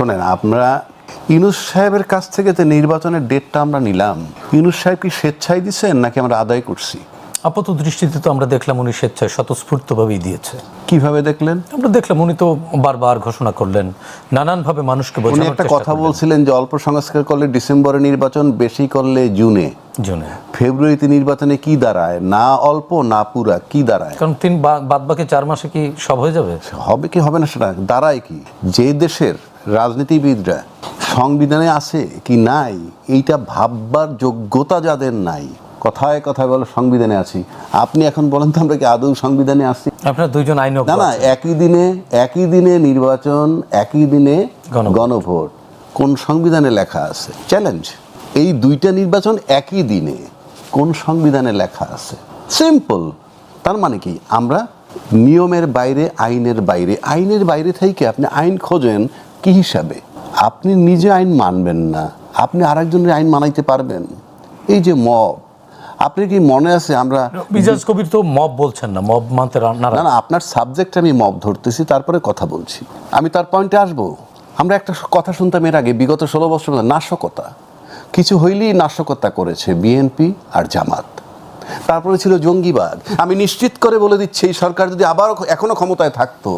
শোনেন আমরা ইউনুস সাহেবের কাছ থেকে যে নির্বাচনের ডেটটা আমরা নিলাম ইউনুস সাহেব কি স্বেচ্ছায় দিচ্ছেন নাকি আমরা আদায় করছি? আপাত দৃষ্টিতে তো আমরা দেখলাম উনি স্বেচ্ছায় স্বতঃস্ফূর্তভাবেই দিয়েছে। কীভাবে দেখলেন? আমরা দেখলাম উনি তো বারবার ঘোষণা করলেন নানানভাবে মানুষকে বোঝানোর একটা কথা বলছিলেন যে অল্প সংস্কার করলে ডিসেম্বরে নির্বাচন বেশি করলে জুনে। জুনে। ফেব্রুয়ারিতে নির্বাচনে কি দাঁড়ায়? না অল্প না পুরা কি দাঁড়ায়? কারণ তিন বাদ বাকি চার মাসে কি সব হয়ে যাবে? হবে কি হবে না সেটা দাঁড়ায় কি? যে দেশের রাজনীতিবিদরা সংবিধানে আছে কি নাই? এইটা ভাববার যোগ্যতা যাদের নাই কথায় কথায় বলে সংবিধানে আছি। আপনি এখন বলেন তো আমরা কি আদৌ সংবিধানে আছি? আপনার দুইজন আইন না না একই দিনে একই দিনে নির্বাচন একই দিনে গণভোট। গণভোট। কোন সংবিধানে লেখা আছে? চ্যালেঞ্জ এই দুইটা নির্বাচন একই দিনে কোন সংবিধানে লেখা আছে? সিম্পল তার মানে কি? আমরা নিয়মের বাইরে আইনের বাইরে। আইনের বাইরে থেকে আপনি আইন খোঁজেন কি হিসাবে? আপনি নিজে আইন মানবেন না। আপনি আরেকজনের আইন মানাইতে পারবেন। এই যে মব আপনি কি মনে আছে আমরা মিজাজ কবির তো মব বলছেন না মব মানতে না না আপনার সাবজেক্ট আমি মব ধরতেছি তারপরে কথা বলছি। আমি তার পয়েন্টে আসব। আমরা একটা কথা শুনতাম এর আগে বিগত ষোলো বছর নাশকতা। কিছু হইলেই নাশকতা করেছে বিএনপি আর জামাত। তারপরে ছিল জঙ্গিবাদ। আমি নিশ্চিত করে বলে দিচ্ছি এই সরকার যদি আবারও এখনও ক্ষমতায় থাকতো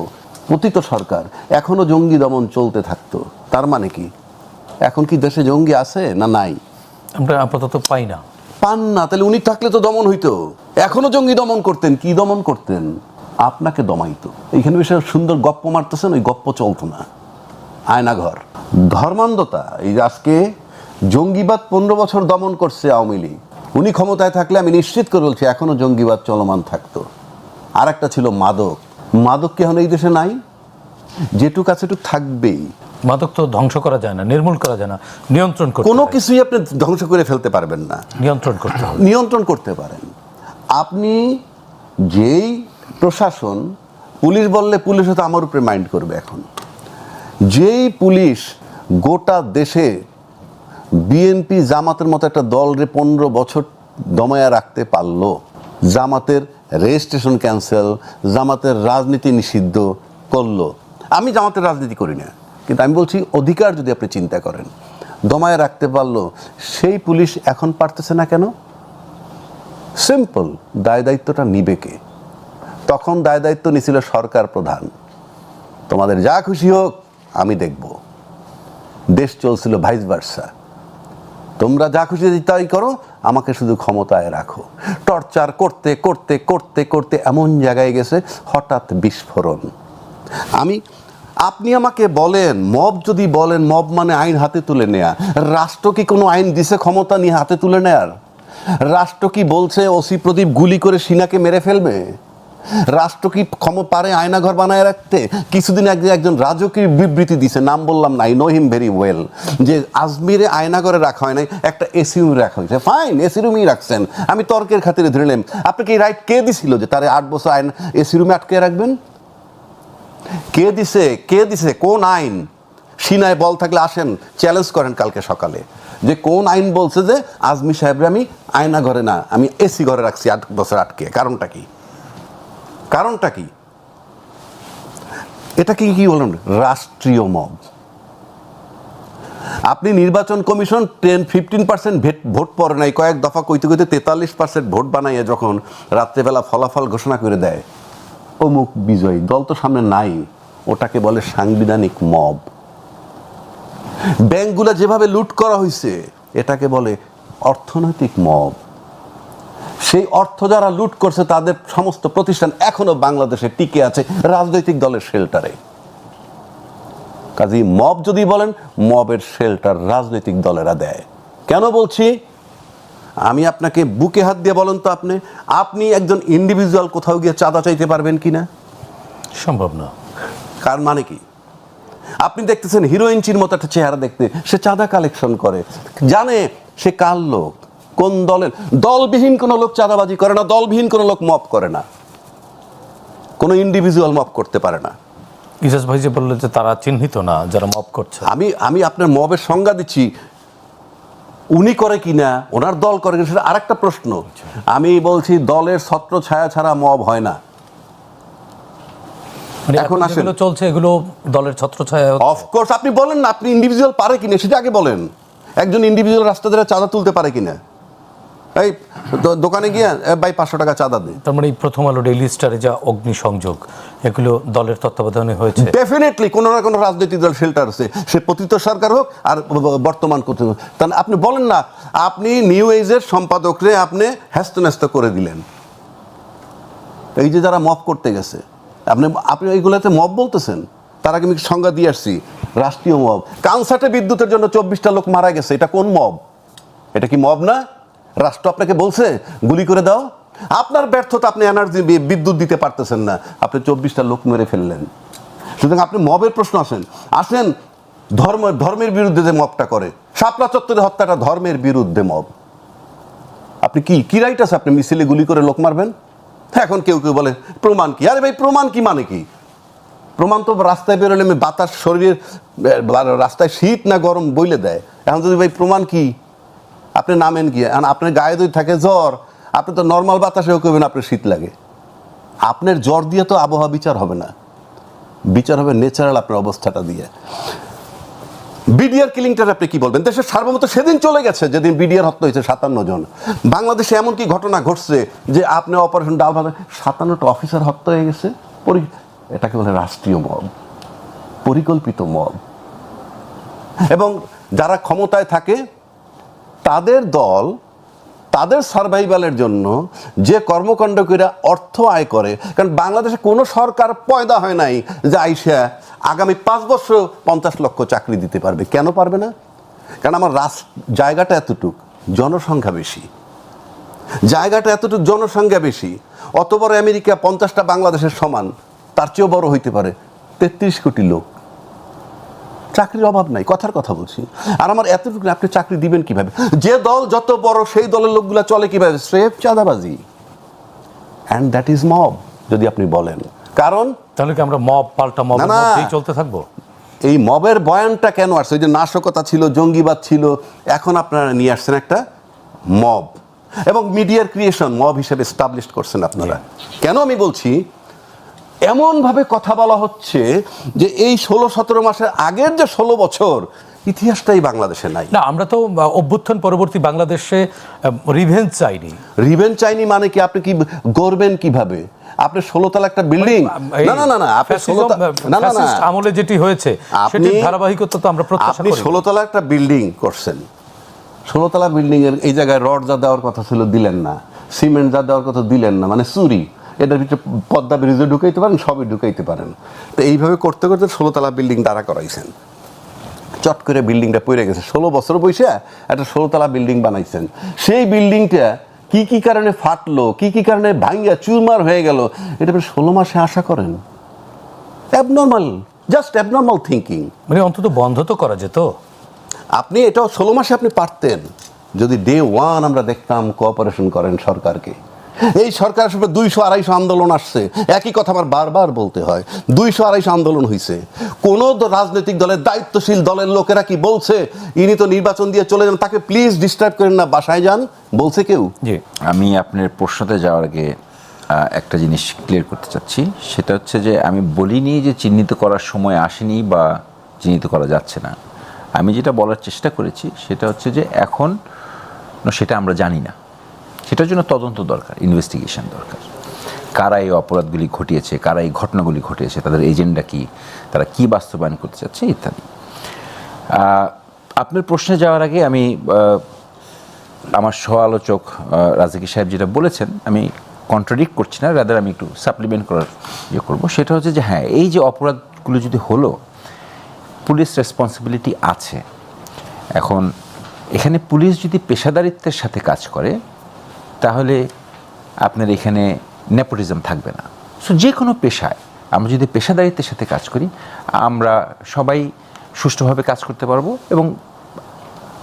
পতিত সরকার এখনও জঙ্গি দমন চলতে থাকতো। তার মানে কি? এখন কি দেশে জঙ্গি আছে না নাই? আমরা আপাতত পাই না। পান না তাহলে উনি থাকলে তো দমন হইতো। এখনও জঙ্গি দমন করতেন কি দমন করতেন? আপনাকে দমাইতো। এইখানে বিষয়ে সুন্দর গপ্প মারতেছেন ওই গপ্প চলতো না। আয়নাঘর। ধর্মান্ধতা এই যে আজকে জঙ্গিবাদ পনেরো বছর দমন করছে আওয়ামী লীগ। উনি ক্ষমতায় থাকলে আমি নিশ্চিত করে বলছি এখনও জঙ্গিবাদ চলমান থাকতো। আর একটা ছিল মাদক। মাদক কি এখন এই দেশে নাই? যেটুক আছে একটু থাকবেই। মাদক তো ধ্বংস করা যায় না নির্মূল করা যায় না নিয়ন্ত্রণ করতে কোনো কিছুই আপনি ধ্বংস করে ফেলতে পারবেন না। নিয়ন্ত্রণ করতে হবে। নিয়ন্ত্রণ করতে পারেন। আপনি যেই প্রশাসন পুলিশ বললে পুলিশ হয়তো আমার উপরে মাইন্ড করবে এখন। যেই পুলিশ গোটা দেশে বিএনপি জামাতের মতো একটা দলরে পনেরো বছর দমায়া রাখতে পারল জামাতের রেজিস্ট্রেশন ক্যান্সেল, জামাতের রাজনীতি নিষিদ্ধ করল। আমি জামাতের রাজনীতি করি না, কিন্তু আমি বলছি অধিকার যদি আপনি চিন্তা করেন, দমায় রাখতে পারল, সেই পুলিশ এখন পারতেছে না কেন? সিম্পল দায় দায়িত্বটা নিবে কে? তখন দায় দায়িত্ব নিছিল সরকার প্রধান। তোমাদের যা খুশি হোক, আমি দেখব। দেশ চলছিল ভাইস ভার্সা তোমরা যা খুশি তাই করো, আমাকে শুধু ক্ষমতায় রাখো। টর্চার করতে করতে করতে করতে এমন জায়গায় গেছে, হঠাৎ বিস্ফোরণ। আমি, আপনি আমাকে বলেন, মব যদি বলেন, মব মানে আইন হাতে তুলে নেয়া। রাষ্ট্র কি কোনো আইন দিছে ক্ষমতা নিয়ে হাতে তুলে নেয়ার? রাষ্ট্র কি বলছে, ওসি প্রদীপ গুলি করে সিনাকে মেরে ফেলবে? রাষ্ট্র কি ক্ষম পারে আয়নাঘর বানায় রাখতে? কিছুদিন আগে একজন রাজকীয় বিবৃতি দিছে, নাম বললাম না I know him very well যে আজমিরে আয়নাঘরে রাখা হয় নাই, একটা এসি রুমে রাখা হয়েছে। ফাইন এসি রুমেই রাখছেন। আমি তর্কের খাতিরে ধরে নিলাম আপনাকে এই রাইট কে দিছিল যে তারে আট বছর আইন এসি রুমে আটকে রাখবেন? কে দিছে কে দিছে, কোন আইন? সিনায় বল থাকলে আসেন চ্যালেঞ্জ করেন কালকে সকালে, যে কোন আইন বলছে যে, আজমি সাহেবরে আমি আয়না ঘরে না, আমি এসি ঘরে রাখছি আট বছর আটকে, কারণটা কি? কারণটা কি? এটা কি কি বলেন রাষ্ট্রীয় মব। আপনি নির্বাচন commission ten, fifteen percent vote পড়ে নাই, কয়েক দফা কইতে কইতে তেতাল্লিশ পার্সেন্ট ভোট বানাইয়ে যখন রাত্রেবেলা ফলাফল ঘোষণা করে দেয়, অমুক বিজয়ী, দল তো সামনে নাই, ওটাকে বলে সাংবিধানিক মব। ব্যাংকগুলো যেভাবে লুট করা হয়েছে এটাকে বলে অর্থনৈতিক মব। সেই অর্থ যারা লুট করছে তাদের সমস্ত প্রতিষ্ঠান এখনও বাংলাদেশে টিকে আছে রাজনৈতিক দলের শেল্টারে। কাজী মব যদি বলেন মবের শেল্টার রাজনৈতিক দলেরা দেয়। কেন বলছি? আমি আপনাকে বুকে হাত দিয়ে বলেন তো আপনি আপনি একজন ইন্ডিভিজুয়াল কোথাও গিয়ে চাঁদা চাইতে পারবেন কি না সম্ভব না। কার মানে কি? আপনি দেখতেছেন হিরোইনচির মতো একটা চেহারা দেখতে সে চাঁদা কালেকশন করে। জানে সে কার লোক? কোন দলের? দলবিহীন কোনো লোক চাঁদাবাজি করে না দলবিহীন কোনো লোক মপ করে না। কোনো ইন্ডিভিজুয়াল মপ করতে পারে না। ইজাজ ভাই যে বলল যে তারা চিহ্নিত না যারা মব করছে। আমি আমি আপনার মবের সংজ্ঞা দিচ্ছি। উনি করে কিনা ওনার দল করে কিনা সেটা আরেকটা প্রশ্ন। আমি বলছি দলের ছত্র ছায়া ছাড়া মব হয় না। মানে এখন আসেন। চলছে এগুলো দলের ছত্রছায়া অফকোর্স আপনি বলেন না আপনি ইন্ডিভিজুয়াল পারে কিনা সেটা আগে বলেন। একজন ইন্ডিভিজুয়াল রাস্তা ধরে চাঁদা তুলতে পারে কিনা এই দোকানে গিয়ে ভাই পাঁচশো টাকা চাঁদা দে। তার মানে এই প্রথম আলো ডেইলি স্টারে যা অগ্নিসংযোগ এগুলো দলের তত্ত্বাবধানে হয়েছে। ডেফিনেটলি কোনো না কোনো রাজনৈতিক দল শেল্টার আছে। সে পতিত সরকার হোক আর বর্তমান করতে তাহলে আপনি বলেন না আপনি নিউ এজের সম্পাদকরে আপনি হ্যাস্ত ন্যস্ত করে দিলেন। এই যে যারা মব করতে গেছে আপনি আপনি এইগুলোতে মব বলতেছেন? তার আগে আমি সংজ্ঞা দিয়ে আসছি। রাষ্ট্রীয় মব কানসার্টে বিদ্যুতের জন্য চব্বিশটা লোক মারা গেছে এটা কোন মব এটা কি মব না? রাষ্ট্র আপনাকে বলছে, গুলি করে দাও। আপনার ব্যর্থতা, আপনি এনার্জি, বিদ্যুৎ দিতে পারতেছেন না। আপনি চব্বিশটা লোক মেরে ফেললেন। সুতরাং আপনি মবের প্রশ্ন আসেন। আসেন, ধর্ম, ধর্মের বিরুদ্ধে যে মবটা করে। শাপলা চত্বরের হত্যাটা ধর্মের বিরুদ্ধে মব। আপনি কি কি রাইট আছে? আপনি মিছিলে গুলি করে লোক মারবেন? এখন কেউ কেউ বলে, প্রমাণ কি? আরে ভাই, প্রমাণ কি মানে কি? প্রমাণ তো রাস্তায় বেরোলে বাতাস, শরীরের রাস্তায় শীত না গরম বইলে দেয়। এখন যদি ভাই, প্রমাণ কি? আপনি নামেন কি এখন আপনার গায়ে যদি থাকে জ্বর, আপনি তো নর্মাল বাতাসেও করবেন, আপনার শীত লাগে। আপনার জ্বর দিয়ে তো আবহাওয়া বিচার হবে না। বিচার হবে ন্যাচারাল আপনার অবস্থাটা দিয়ে। বিডিআর কিলিংটার আপনি কি বলবেন? দেশের সার্বভৌমত্ব সেদিন চলে গেছে, যেদিন বিডিআর হত্যা হয়েছে সাতান্ন জন। বাংলাদেশে এমন কি ঘটনা ঘটছে যে আপনি অপারেশন ডাল ভাবে সাতান্নটা অফিসার হত্যা হয়ে গেছে? এটাকে বলে রাষ্ট্রীয় মব। পরিকল্পিত মব। এবং যারা ক্ষমতায় থাকে তাদের দল, তাদের সার্ভাইভালের জন্য যে কর্মকাণ্ড করে অর্থ আয় করে, কারণ বাংলাদেশে কোনো সরকার পয়দা হয় নাই যে আইসা আগামী পাঁচ বছর পঞ্চাশ লক্ষ চাকরি দিতে পারবে। কেন পারবে না? কারণ আমার রাস, জায়গাটা এতটুক, জনসংখ্যা বেশি। জায়গাটা এতটুকু, জনসংখ্যা বেশি। অত বড় আমেরিকা পঞ্চাশটা বাংলাদেশের সমান, তার চেয়েও বড় হইতে পারে তেত্রিশ কোটি লোক। চাকরির অভাব নাই কথার কথা বলছি। আর আমার এতটুকু আপনি চাকরি দিবেন কীভাবে? যে দল যত বড় সেই দলের লোকগুলা চলে কীভাবে? স্রেফ চাঁদাবাজি। অ্যান্ড দ্যাট ইজ মব যদি আপনি বলেন। কারণ তাহলে কি আমরা মব পাল্টা মব। চলতে থাকব? এই মবের বয়ানটা কেন আসছে? ওই যে নাশকতা ছিল জঙ্গিবাদ ছিল এখন আপনারা নিয়ে আসছেন একটা মব এবং মিডিয়ার ক্রিয়েশন মব হিসেবে এস্টাবলিশ করছেন আপনারা। কেন আমি বলছি? এমনভাবে কথা বলা হচ্ছে যে এই ষোলো সতেরো মাসের আগের যে ষোলো বছর ইতিহাসটাই বাংলাদেশে নাই। না আমরা তো অভ্যুত্থান পরবর্তী বাংলাদেশে রিভেঞ্জ চাইনি। রিভেন চাইনি মানে কি? আপনি কি গড়বেন কীভাবে? আপনি ষোলোতলা একটা বিল্ডিং না না না না আপনি না না না। আমলে যেটি হয়েছে আপনি ধারাবাহিকতা তো আমরা প্রত্যাশা আপনি ষোলোতলা একটা বিল্ডিং করছেন। ষোলোতলা বিল্ডিং এর এই জায়গায় রড যা দেওয়ার কথা ছিল দিলেন না সিমেন্ট যা দেওয়ার কথা দিলেন না মানে চুরি। এটার ভিতরে পদ্মা ব্রিজে ঢুকাইতে পারেন সবই ঢুকাইতে পারেন। তো এইভাবে করতে করতে ষোলোতলা বিল্ডিং দাঁড়া করাইছেন। চট করে বিল্ডিংটা পড়ে গেছে। ষোলো বছর বসে একটা ষোলোতলা বিল্ডিং বানাইছেন। সেই বিল্ডিংটা কি কি কারণে ফাটলো কি কি কারণে ভাঙ্গা চুরমার হয়ে গেল এটা আপনি ষোলো মাসে আশা করেন? অ্যাবনর্মাল জাস্ট অ্যাবনর্মাল থিঙ্কিং মানে অন্তত বন্ধ তো করা যেত। আপনি এটাও ষোলো মাসে আপনি পারতেন। যদি ডে ওয়ান আমরা দেখতাম কোঅপারেশন করেন সরকারকে। এই সরকার আসলে দুইশো আড়াইশো আন্দোলন আসছে। একই কথা আমার বারবার বলতে হয়। দুইশো আড়াইশো আন্দোলন হয়েছে কোনো রাজনৈতিক দলের দায়িত্বশীল দলের লোকেরা কি বলছে? ইনি তো নির্বাচন দিয়ে চলে যান তাকে প্লিজ ডিস্টার্ব করেন না বাসায় যান বলছে কেউ? জি। আমি আপনার প্রশ্নতে যাওয়ার আগে একটা জিনিস ক্লিয়ার করতে চাচ্ছি। সেটা হচ্ছে যে আমি বলিনি যে চিহ্নিত করার সময় আসেনি বা চিহ্নিত করা যাচ্ছে না। আমি যেটা বলার চেষ্টা করেছি সেটা হচ্ছে যে এখন সেটা আমরা জানি না। সেটার জন্য তদন্ত দরকার ইনভেস্টিগেশন দরকার। কারা এই অপরাধগুলি ঘটিয়েছে, কারা এই ঘটনাগুলি ঘটিয়েছে, তাদের এজেন্ডা কি, তারা কি বাস্তবায়ন করতে চাচ্ছে, ইত্যাদি। আপনার প্রশ্নে যাওয়ার আগে আমি আমার সহ আলোচক রাজাকি সাহেব যেটা বলেছেন, আমি কন্ট্রাডিক্ট করছি না রাদার আমি একটু সাপ্লিমেন্ট করার ইয়ে করব। সেটা হচ্ছে যে হ্যাঁ এই যে অপরাধগুলো যদি হলো, পুলিশ রেসপন্সিবিলিটি আছে। এখন, এখানে পুলিশ যদি পেশাদারিত্বের সাথে কাজ করে তাহলে আপনার এখানে নেপোটিজম থাকবে না। সো যে কোনো পেশায় আমরা যদি পেশাদারিত্বের সাথে কাজ করি আমরা সবাই সুষ্ঠুভাবে কাজ করতে পারব এবং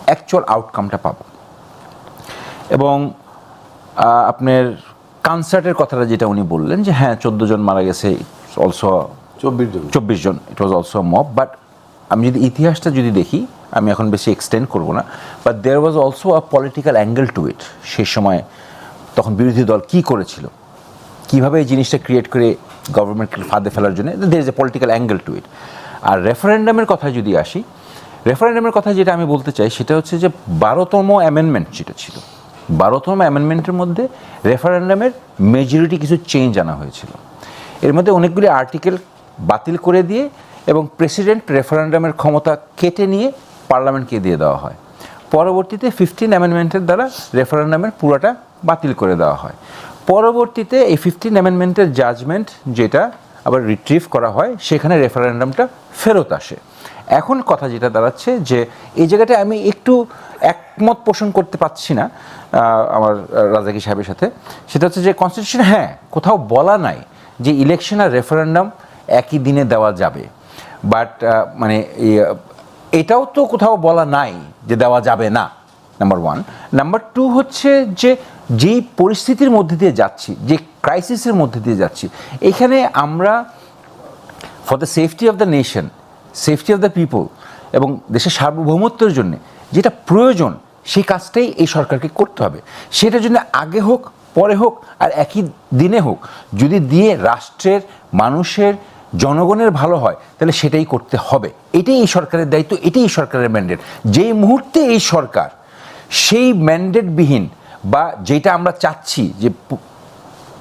অ্যাকচুয়াল আউটকামটা পাবো। এবং আপনার কনসার্টের কথাটা যেটা উনি বললেন যে হ্যাঁ চোদ্দ জন মারা গেছে ইটস অলসো চব্বিশ জন। চব্বিশ জন it was also mob but আমি যদি ইতিহাসটা যদি দেখি আমি এখন বেশি এক্সটেন্ড করব না but there was also a political angle to it সেই সময় তখন বিরোধী দল কি করেছিল? কীভাবে এই জিনিসটা ক্রিয়েট করে গভর্নমেন্টকে ফাঁদে ফেলার জন্য? There is a political angle to it আর রেফারেন্ডামের কথা যদি আসি রেফারেন্ডামের কথা যেটা আমি বলতে চাই, সেটা হচ্ছে যে বারোতম অ্যামেন্ডমেন্ট যেটা ছিল, বারোতম অ্যামেন্ডমেন্টের মধ্যে রেফারেন্ডামের মেজরিটি কিছু চেঞ্জ আনা হয়েছিল। এর মধ্যে অনেকগুলি আর্টিকেল বাতিল করে দিয়ে এবং প্রেসিডেন্ট রেফারেন্ডামের ক্ষমতা কেটে নিয়ে পার্লামেন্টকে দিয়ে দেওয়া হয়। পরবর্তীতে ফিফটিন অ্যামেন্ডমেন্টের দ্বারা রেফারেন্ডামের পুরোটা বাতিল করে দেওয়া হয়। পরবর্তীতে এই ফিফটিন অ্যামেন্ডমেন্টের জাজমেন্ট যেটা আবার রিট্রিভ করা হয়, সেখানে রেফারেন্ডামটা ফেরত আসে। এখন কথা যেটা দাঁড়াচ্ছে যে এই জায়গাটায় আমি একটু একমত পোষণ করতে পারছি না আমার রাজাকি সাহেবের সাথে। সেটা হচ্ছে যে কনস্টিটিউশন হ্যাঁ কোথাও বলা নাই যে ইলেকশন আর রেফারেন্ডাম একই দিনে দেওয়া যাবে। বাট মানে এটাও তো কোথাও বলা নাই যে দেওয়া যাবে না নাম্বার ওয়ান নাম্বার টু হচ্ছে যে যেই পরিস্থিতির মধ্যে দিয়ে যাচ্ছি, যে ক্রাইসিসের মধ্যে দিয়ে যাচ্ছি, এখানে আমরা for the safety of the nation safety of the people এবং দেশের সার্বভৌমত্বের জন্য যেটা প্রয়োজন সেই কাজটাই এই সরকারকে করতে হবে। সেটার জন্য আগে হোক, পরে হোক আর একই দিনে হোক, যদি দিয়ে রাষ্ট্রের, মানুষের জনগণের ভালো হয়, তাহলে সেটাই করতে হবে। এটাই এই সরকারের দায়িত্ব, এটাই সরকারের ম্যান্ডেট যেই মুহূর্তে এই সরকার সেই ম্যান্ডেটবিহীন বা যেটা আমরা চাচ্ছি যে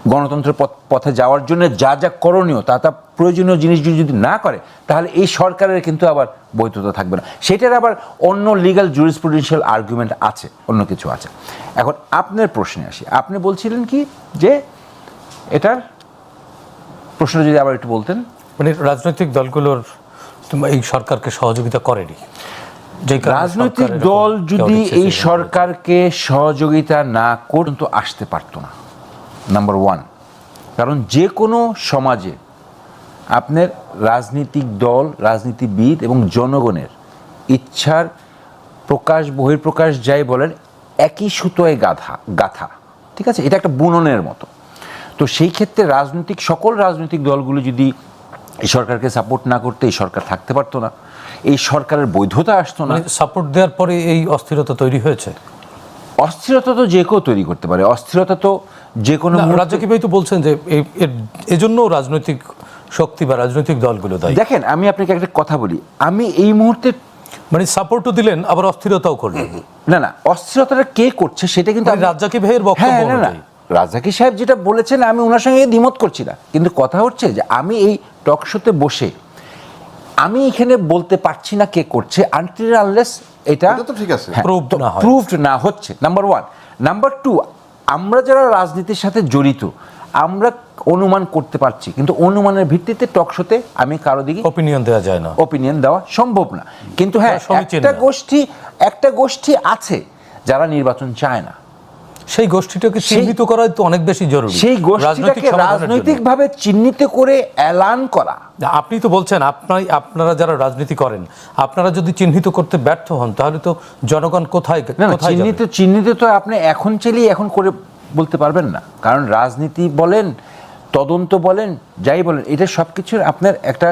গণতন্ত্রের পথ- পথে যাওয়ার জন্য যা যা করণীয়, তা তা প্রয়োজনীয় জিনিস যদি না করে, তাহলে এই সরকারের কিন্তু আবার বৈধতা থাকবে না। সেটার আবার অন্য লিগাল জুরিসপ্রুডেন্সিয়াল আর্গুমেন্ট আছে, অন্য কিছু আছে। এখন আপনার প্রশ্নে আসি। আপনি বলছিলেন কি যে এটার প্রশ্ন যদি আবার একটু বলতেন? মানে রাজনৈতিক দলগুলোর এই সরকারকে সহযোগিতা করেনি। রাজনৈতিক দল যদি এই সরকারকে সহযোগিতা না করুন তো আসতে পারতো না নাম্বার ওয়ান কারণ যে কোনো সমাজে আপনার রাজনৈতিক দল রাজনীতিবিদ এবং জনগণের ইচ্ছার প্রকাশ বহির্প্রকাশ যাই বলেন একই সুতোয় গাথা গাথা। ঠিক আছে? এটা একটা বুননের মতো। তো সেই ক্ষেত্রে রাজনৈতিক সকল রাজনৈতিক দলগুলো যদি এই সরকারকে সাপোর্ট না করতে এই সরকার থাকতে পারতো না। এই সরকারের বৈধতা আসতো না। মানে সাপোর্ট দেওয়ার পরে এই অস্থিরতা তৈরি হয়েছে? অস্থিরতা তো যে কেউ তৈরি করতে পারে। অস্থিরতা তো যে কোনো রাজ্জাকি ভাই তো বলছেন যে এজন্য রাজনৈতিক শক্তি বা রাজনৈতিক দলগুলো দায়ী। দেখেন আমি আপনাকে একটা কথা বলি। আমি এই মুহূর্তে মানে সাপোর্টও দিলেন আবার অস্থিরতাও করলেন। না না অস্থিরতাটা কে করছে সেটা কিন্তু মানে আমি- রাজ্জাকি ভাইয়ের বক্তব্য হ্যাঁ না না। রাজাকি সাহেব যেটা বলেছেন আমি ওনার সঙ্গে দ্বিমত করছি না। কিন্তু কথা হচ্ছে যে আমি এই টক শোতে বসে আমি এখানে বলতে পারছি না কে করছে আনটিল আনলেস এটা তো ঠিক আছে। প্রুভড না হচ্ছে নাম্বার ওয়ান নাম্বার টু আমরা যারা রাজনীতির সাথে জড়িত আমরা অনুমান করতে পারছি কিন্তু অনুমানের ভিত্তিতে টক শোতে আমি কারও দিকে অপিনিয়ন দেওয়া যায় না। ওপিনিয়ন দেওয়া সম্ভব না। কিন্তু হ্যাঁ একটা গোষ্ঠী একটা গোষ্ঠী আছে যারা নির্বাচন চায় না। সেই গোষ্ঠীটাকে চিহ্নিত করাই তো অনেক বেশি জরুরি। সেই গোষ্ঠীটাকে রাজনৈতিকভাবে চিহ্নিত করে এলান করা। আপনি তো বলছেন আপনার আপনারা যারা রাজনীতি করেন আপনারা যদি চিহ্নিত করতে ব্যর্থ হন তাহলে তো জনগণ কোথায় চিহ্নিত চিহ্নিত তো আপনি এখন চাইলেই এখন করে বলতে পারবেন না। কারণ রাজনীতি বলেন তদন্ত বলেন যাই বলেন এটা সব কিছুর আপনার একটা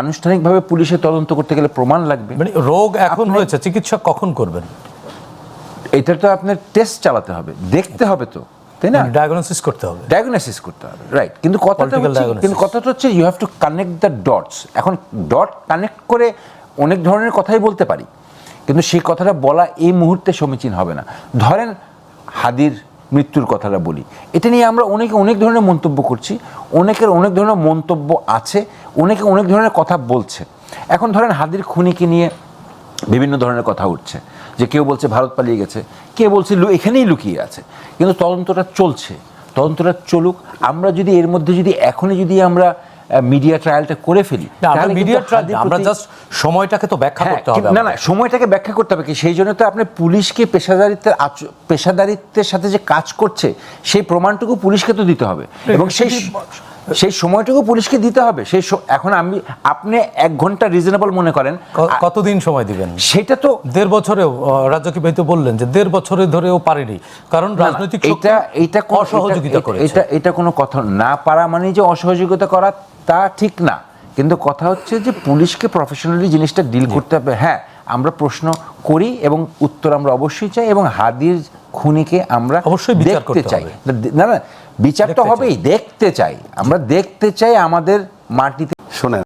আনুষ্ঠানিকভাবে পুলিশের তদন্ত করতে গেলে প্রমাণ লাগবে। মানে রোগ এখন হয়েছে চিকিৎসা কখন করবেন? এটা তো আপনার টেস্ট চালাতে হবে দেখতে হবে তো তাই না? ডায়াগনোসিস করতে হবে। ডায়াগনোসিস করতে হবে রাইট কিন্তু কথাটা কিন্তু কথাটা হচ্ছে you have to connect the dots এখন ডট কানেক্ট করে অনেক ধরনের কথাই বলতে পারি কিন্তু সেই কথাটা বলা এই মুহূর্তে সমীচীন হবে না। ধরেন হাদির মৃত্যুর কথাটা বলি এটা নিয়ে আমরা অনেকে অনেক ধরনের মন্তব্য করছি অনেকের অনেক ধরনের মন্তব্য আছে অনেকে অনেক ধরনের কথা বলছে। এখন ধরেন হাদির খুনিকে নিয়ে বিভিন্ন ধরনের কথা উঠছে যে কেউ বলছে ভারত পালিয়ে গেছে কে বলছে লু- এখানেই লুকিয়ে আছে। কিন্তু তদন্তটা চলছে তদন্তটা চলুক। আমরা যদি এর মধ্যে যদি এখনই যদি আমরা মিডিয়া ট্রায়ালটা করে ফেলি মিডিয়া ট্রায়াল আমরা জাস্ট সময়টাকে তো ব্যাখ্যা হ্যাঁ, করতে হবে না না সময়টাকে ব্যাখ্যা করতে হবে কি? সেই জন্য তো আপনি পুলিশকে পেশাদারিত্বের পেশাদারিত্বের সাথে যে কাজ করছে সেই প্রমাণটুকু পুলিশকে তো দিতে হবে। এবং সেই সেই সময়টুকু পুলিশকে দিতে হবে। সেই এখন আমি আপনি এক ঘণ্টা রিজনেবল মনে করেন। কতদিন সময় দিবেন? সেটা তো দেড় বছরেও রাজ্যকে ভাই তো বললেন যে দেড় বছরে ধরেও পারেনি। কারণ রাজনৈতিক এটা এটা অসহযোগিতা করে এটা এটা কোনো কথা না। পারা মানে যে অসহযোগিতা করা তা ঠিক না। কিন্তু কথা হচ্ছে যে পুলিশকে প্রফেশনালি জিনিসটা ডিল করতে হবে। হ্যাঁ আমরা প্রশ্ন করি এবং উত্তর আমরা অবশ্যই চাই এবং হাদির খুনিকে আমরা অবশ্যই দেখতে করতে চাই। না না বিচার তো হবেই দেখতে চাই। আমরা দেখতে চাই আমাদের মাটিতে শোনেন